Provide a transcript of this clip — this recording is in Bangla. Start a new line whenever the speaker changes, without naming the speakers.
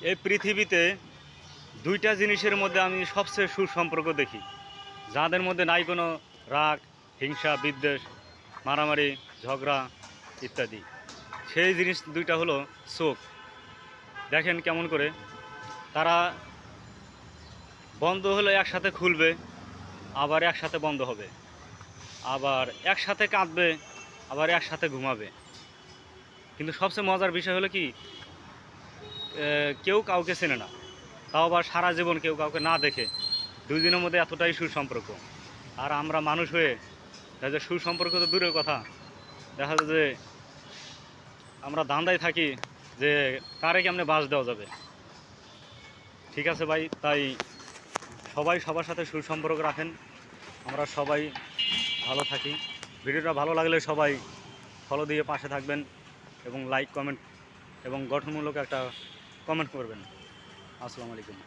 এই পৃথিবীতে দুইটা জিনিসের মধ্যে আমি সবচেয়ে সুসম্পর্ক দেখি। যাদের মধ্যে নাই কোনো রাগ, হিংসা, বিদ্বেষ, মারামারি, ঝগড়া ইত্যাদি। সেই জিনিস দুইটা হলো চোখ। দেখেন কেমন করে তারা বন্ধ হলে একসাথে খুলবে, আবার একসাথে বন্ধ হবে। আবার একসাথে কাঁদবে, আবার একসাথে ঘুমাবে। কিন্তু সবচেয়ে মজার বিষয় হলো কি কেউ কাউকে চেনে না। তাও আবার সারা জীবন কেউ কাউকে না দেখে দুই দিনের মধ্যে এতটাই সুসম্পর্ক। আর আমরা মানুষ হয়ে দেখা যায় সুসম্পর্ক তো দূরের কথা। দেখা যায় যে আমরা ধান্দায় থাকি যে কারে কেমনে বাস দেওয়া যাবে। ঠিক আছে ভাই, তাই সবাই সবার সাথে সুসম্পর্ক রাখেন। আমরা সবাই ভালো থাকি। ভিডিওটা ভালো লাগলে সবাই ফলো দিয়ে পাশে থাকবেন এবং লাইক কমেন্ট এবং গঠনমূলক একটা কমেন্ট করবেন। আসসালামু আলাইকুম।